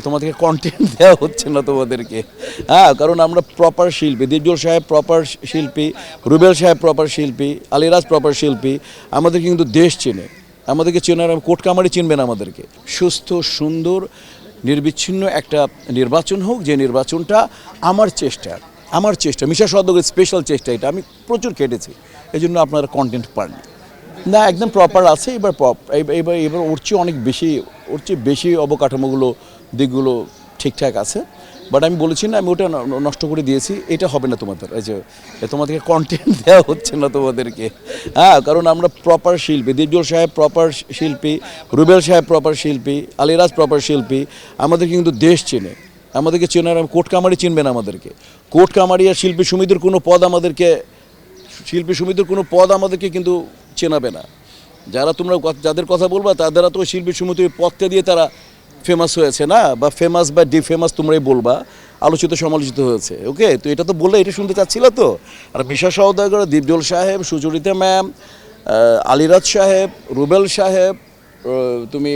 তোমাদেরকে কন্টেন্ট দেওয়া হচ্ছে না তোমাদেরকে। হ্যাঁ কারণ আমরা প্রপার শিল্পী। দীপজল সাহেব প্রপার শিল্পী, রুবেল সাহেব প্রপার শিল্পী, আলিরাজ প্রপার শিল্পী। আমাদের কিন্তু দেশ চেনে। আমাদেরকে চেনার কোর্ট কামারি চিনবেন আমাদেরকে। সুস্থ, সুন্দর, নির্বিচ্ছিন্ন একটা নির্বাচন হোক, যে নির্বাচনটা আমার চেষ্টা আমার চেষ্টা। মিশা সদকের স্পেশাল চেষ্টা এটা। আমি প্রচুর কেটেছি। এই জন্য আপনারা কন্টেন্ট পান না, একদম প্রপার আছে। এবার এবার এবার ওর চেয়ে অনেক বেশি ওর চেয়ে বেশি অবকাঠামোগুলো, দিকগুলো ঠিকঠাক আছে। বাট আমি বলেছি না, আমি ওটা ন- নষ্ট করে দিয়েছি। এটা হবে না তোমাদের, এই যে তোমাদেরকে কন্টেন্ট দেওয়া হচ্ছে না তোমাদেরকে। হ্যাঁ কারণ আমরা প্রপার শিল্পী দীপজল সাহেব প্রপার শিল্পী, রুবেল সাহেব প্রপার শিল্পী, আলিরাজ প্রপার শিল্পী আমাদের কিন্তু দেশ চেনে। আমাদেরকে চেনার কোর্ট কামারি চিনবেন আমাদেরকে। কোর্ট কামারি আর শিল্পী সমিতির কোনো পদ আমাদেরকে, শিল্পী সমিতির কোনো পদ আমাদেরকে কিন্তু চেনাবে না। যারা তোমরা যাদের কথা বলবা, তাদেরা তো শিল্পী সমিতির পদটা দিয়ে তারা ফেমাস হয়েছে না? বা ফেমাস বা ডি ফেমাস তোমরাই বলবা। আলোচিত, সমালোচিত হয়েছে। ওকে তো এটা তো বললে, এটা শুনতে চাচ্ছিল তো? আর মিশা সওদাগর, দীপজল সাহেব, সুচরিতা ম্যাম আলিরাজ সাহেব, রুবেল সাহেব তুমি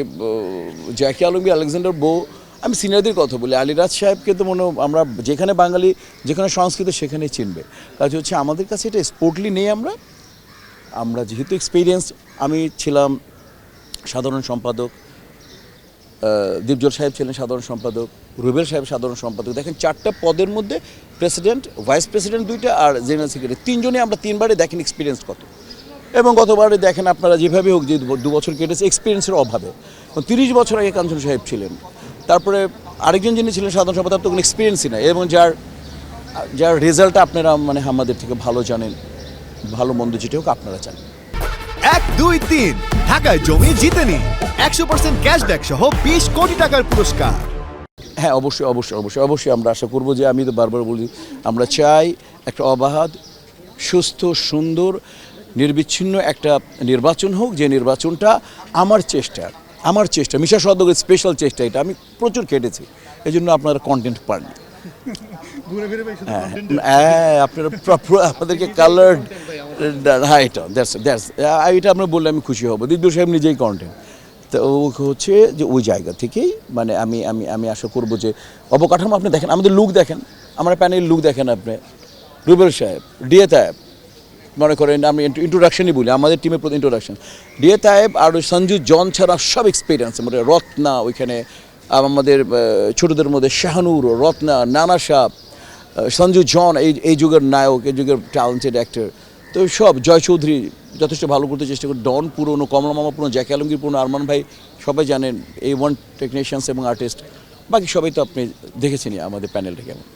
জ্যাকি আলমগীর, আলেকজান্ডার বউ, আমি সিনিয়রদের কথা বলি। আলিরাজ সাহেবকে তো মনে, আমরা যেখানে বাঙালি, যেখানে সংস্কৃত, সেখানেই চিনবে। কাজ হচ্ছে আমাদের কাছে এটা স্পোর্টলি নেই আমরা। আমরা যেহেতু এক্সপিরিয়েন্স আমি ছিলাম সাধারণ সম্পাদক দীপজল সাহেব ছিলেন সাধারণ সম্পাদক, রুবেল সাহেব সাধারণ সম্পাদক। দেখেন চারটা পদের মধ্যে প্রেসিডেন্ট ভাইস প্রেসিডেন্ট দুইটা আর জেনারেল সেক্রেটারি তিনজনে আমরা তিনবারে দেখেন এক্সপিরিয়েন্স কত। এবং গতবারে দেখেন আপনারা যেভাবে হোক যে দু বছর কেটেছে এক্সপিরিয়েন্সের অভাবে। তিরিশ বছর আগে কাঞ্চন সাহেব ছিলেন। তারপরে আরেকজন যিনি ছিলেন সাধারণ সম্পাদক তো কোনো এক্সপিরিয়েন্সই নাই। এবং যার যার রেজাল্ট আপনারা মানে আমাদের থেকে ভালো জানেন। ভালো মন্দ যেটা হোক আপনারা চান। এক, দুই, তিন। ঢাকায় জমি জিতে নিন। একশো পার্সেন্ট ক্যাশব্যাক সহ বিশ কোটি টাকার পুরস্কার। হ্যাঁ অবশ্যই অবশ্যই অবশ্যই অবশ্যই আমরা আশা করব যে আমি তো বারবার বলি, আমরা চাই একটা অবাধ, সুস্থ, সুন্দর, নির্বিচ্ছিন্ন একটা নির্বাচন হোক, যে নির্বাচনটা আমার চেষ্টা আমার চেষ্টা, মিশা সদকের স্পেশাল চেষ্টা এটা। আমি প্রচুর কেটেছি এই জন্য আপনারা কন্টেন্ট পান হ্যাঁ। আপনারা প্রপার আমাদেরকে কালার্ড এটা দ্যাটস দ্যাটস এটা আমরা বললে আমি খুশি হব। দিব্য সাহেব নিজেই কন্টেন্ট তো হচ্ছে যে ওই জায়গা থেকেই মানে আমি আমি আমি আশা করব যে অবকাঠামো আপনি দেখেন আমাদের লুক দেখেন আমার প্যানেল লুক দেখেন আপনি। রুবেল সাহেব ডিএ তায়েব মনে করেন আমি ইন্ট্রোডাকশনই বলি আমাদের টিমের প্রতি ইন্ট্রোডাকশন ডিএ তায়েব আর ওই সঞ্জু জন ছাড়া সব এক্সপিরিয়েন্স মানে রত্না ওইখানে আমাদের ছোটোদের মধ্যে শাহানুর, রত্না, নানা সাপ সঞ্জু জন, এই এই যুগের নায়ক, এই যুগের ট্যালেন্টেড অ্যাক্টর তো সব, জয় চৌধুরী যথেষ্ট ভালো করতে চেষ্টা করে, ডন পুরনো, কমলা মামা পুরনো, জ্যাক আলমগীর পুরনো, আরমান ভাই, সবাই জানেন এই ওয়ান টেকনিশিয়ানস এবং আর্টিস্ট বাকি সবাই তো আপনি দেখেছেনই আমাদের প্যানেলটা কেমন।